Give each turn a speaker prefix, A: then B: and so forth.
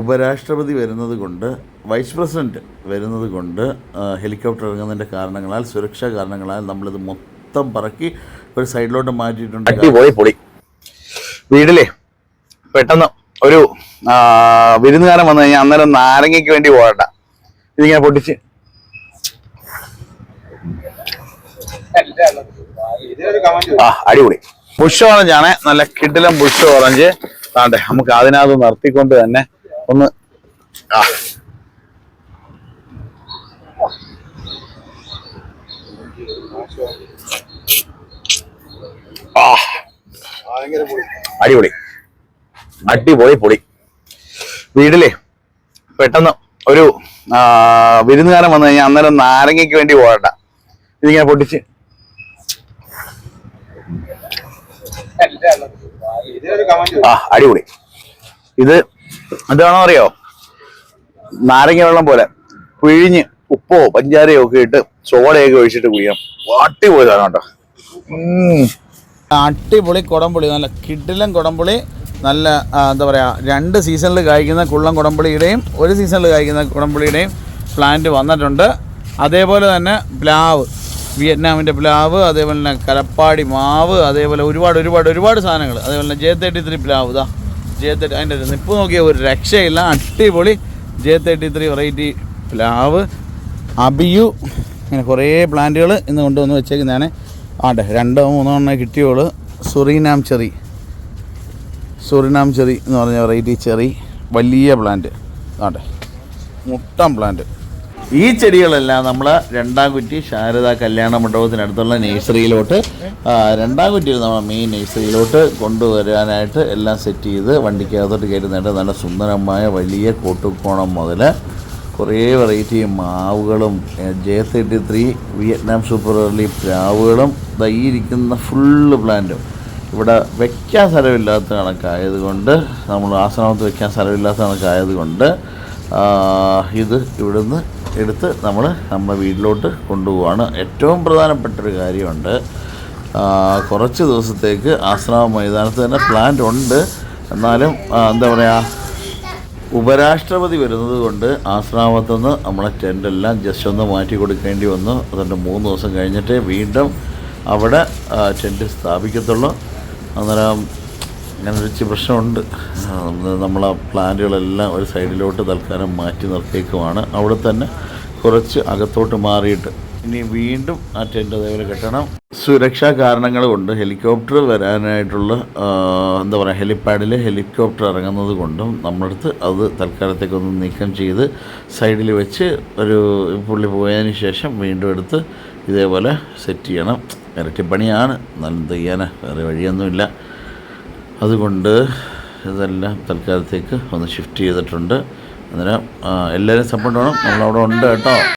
A: ഉപരാഷ്ട്രപതി വരുന്നത് കൊണ്ട് വൈസ് പ്രസിഡന്റ് വരുന്നത് കൊണ്ട് ഹെലികോപ്റ്റർ ഇറങ്ങുന്നതിന്റെ കാരണങ്ങളാൽ സുരക്ഷാ കാരണങ്ങളാൽ നമ്മളിത് മൊത്തം പറക്കി ഒരു സൈഡിലോട്ട് മാറ്റിയിട്ടുണ്ട്.
B: പൊളി. വീട്ടിലെ പെട്ടെന്ന് ഒരു വിരുന്നുകാരൻ വന്നു കഴിഞ്ഞാൽ അന്നേരം നാരങ്ങയ്ക്ക് വേണ്ടി പോകട്ട ഇതിങ്ങനെ പൊട്ടിച്ച്. ആ അടിപൊളി. ബുഷ് ഓറഞ്ച് ആണ് നല്ല കിടിലം ബുഷ് ഓറഞ്ച്. ആണ്ടെ നമുക്ക് അതിനകത്ത് നിർത്തിക്കൊണ്ട് തന്നെ ഒന്ന്. അടിപൊളി. അടിപൊളി പൊളി. വീട്ടിലെ പെട്ടെന്ന് ഒരു വിരുന്നുകാരൻ വന്നു കഴിഞ്ഞാൽ അന്നേരം നാരങ്ങയ്ക്ക് വേണ്ടി പോകട്ട ഇതിങ്ങനെ പൊട്ടിച്ച്. ആ അടിപൊളി. ഇത് എന്താണോ അറിയോ? നാരങ്ങ വെള്ളം പോലെ പിഴിഞ്ഞ് ഉപ്പോ പഞ്ചാരയോ ഒക്കെ ഇട്ട് സോഡയൊക്കെ ഒഴിച്ചിട്ട് കുടിക്കണം അടിപൊളി സാധനം കേട്ടോ.
C: അടിപൊളി കുടംപുളി നല്ല കിടിലം കുടംപുളി നല്ല എന്താ പറയുക രണ്ട് സീസണിൽ കായ്ക്കുന്ന കുള്ളം കുടംപുളിയുടെയും ഒരു സീസണിൽ കായ്ക്കുന്ന കുടംപുളിയുടെയും പ്ലാന്റ് വന്നിട്ടുണ്ട്. അതേപോലെ തന്നെ പ്ലാവ് വിയറ്റ്നാമിന്റെ പ്ലാവ് അതേപോലെ തന്നെ കലപ്പാടി മാവ് അതേപോലെ ഒരുപാട് ഒരുപാട് ഒരുപാട് സാധനങ്ങൾ. അതേപോലെ തന്നെ ജെ തേർട്ടി ത്രീ പ്ലാവ് ഇതാ ജെ തേർട്ടി അതിന്റെ നിപ്പ് നോക്കിയ ഒരു രക്ഷയില്ല അടിപൊളി. ജെ തേർട്ടി ത്രീ വെറൈറ്റി പ്ലാവ് അബിയു ഇങ്ങനെ കുറേ പ്ലാന്റുകൾ ഇന്ന് കൊണ്ടുവന്ന് വെച്ചേക്കുന്നതാണ്. ആട്ടെ രണ്ടോ മൂന്നോ എണ്ണ കിട്ടിയോൾ സുറീനാം ചെറി. സുറിനാം ചെറി എന്ന് പറഞ്ഞ വെറൈറ്റി ചെറി. വലിയ പ്ലാന്റ് ആട്ടെ മുട്ടം പ്ലാന്റ്
A: ഈ ചെടികളെല്ലാം നമ്മൾ രണ്ടാം കുറ്റി ശാരദ കല്യാണ മണ്ഡപത്തിനടുത്തുള്ള നഴ്സറിയിലോട്ട് രണ്ടാം കുറ്റി നമ്മൾ മെയിൻ നഴ്സറിയിലോട്ട് കൊണ്ടുവരാനായിട്ട് എല്ലാം സെറ്റ് ചെയ്ത് വണ്ടിക്കകത്തോട്ട് കയറ്റുന്നതായിട്ട് നല്ല സുന്ദരമായ വലിയ കോട്ടുകോണം മുതൽ കുറേ variety മാവുകളും J thirty three Vietnam super early പ്ലാവുകളും ഇരിക്കുന്ന ഫുള്ള് പ്ലാന്റും ഇവിടെ വെക്കാൻ സ്ഥലമില്ലാത്ത കണക്കായതുകൊണ്ട് നമ്മൾ ആശ്രമത്ത് വെക്കാൻ സ്ഥലമില്ലാത്ത കണക്കായതുകൊണ്ട് ഇത് ഇവിടുന്ന് എടുത്ത് നമ്മൾ നമ്മുടെ വീട്ടിലോട്ട് കൊണ്ടുപോവാണ്. ഏറ്റവും പ്രധാനപ്പെട്ടൊരു കാര്യമുണ്ട് കുറച്ച് ദിവസത്തേക്ക് ആശ്രമ മൈതാനത്ത് തന്നെ പ്ലാന്റ് ഉണ്ട്. എന്നാലും എന്താ പറയുക ഉപരാഷ്ട്രപതി വരുന്നത് കൊണ്ട് ആശ്രാമത്തുനിന്ന് നമ്മളെ ടെന്റെല്ലാം ജസ്റ്റ് ഒന്ന് മാറ്റി കൊടുക്കേണ്ടി വന്നു. അതുകൊണ്ട് മൂന്ന് ദിവസം കഴിഞ്ഞിട്ട് വീണ്ടും അവിടെ ടെന്റ് സ്ഥാപിക്കത്തുള്ളൂ. അന്നേരം അങ്ങനെ ഒരു പ്രശ്നമുണ്ട്. ആ, നമ്മളെ പ്ലാന്റുകളെല്ലാം ഒരു സൈഡിലോട്ട് തൽക്കാലം മാറ്റി നിർത്തിയേക്കുമാണ് അവിടെ തന്നെ കുറച്ച് അകത്തോട്ട് മാറിയിട്ട് ഇനി വീണ്ടും ആ ടെന്റ് അതേപോലെ കെട്ടണം. സുരക്ഷാ കാരണങ്ങൾ കൊണ്ട് ഹെലികോപ്റ്റർ വരാനായിട്ടുള്ള ആ, എന്താ പറയുക ഹെലിപ്പാഡിൽ ഹെലികോപ്റ്റർ ഇറങ്ങുന്നത് കൊണ്ടും നമ്മളടുത്ത് അത് തൽക്കാലത്തേക്കൊന്ന് നീക്കം ചെയ്ത് സൈഡിൽ വെച്ച് ഒരു പുള്ളി പോയതിന് ശേഷം വീണ്ടും എടുത്ത് ഇതേപോലെ സെറ്റ് ചെയ്യണം. ഇരട്ടിപ്പണിയാണ്. എന്നാലും തെയ്യാനാണ് വേറെ വഴിയൊന്നുമില്ല. അതുകൊണ്ട് ഇതെല്ലാം തൽക്കാലത്തേക്ക് ഒന്ന് ഷിഫ്റ്റ് ചെയ്തിട്ടുണ്ട്. അന്നേരം എല്ലാവരും സപ്പോർട്ട് വേണം നമ്മളവിടെ ഉണ്ട് കേട്ടോ.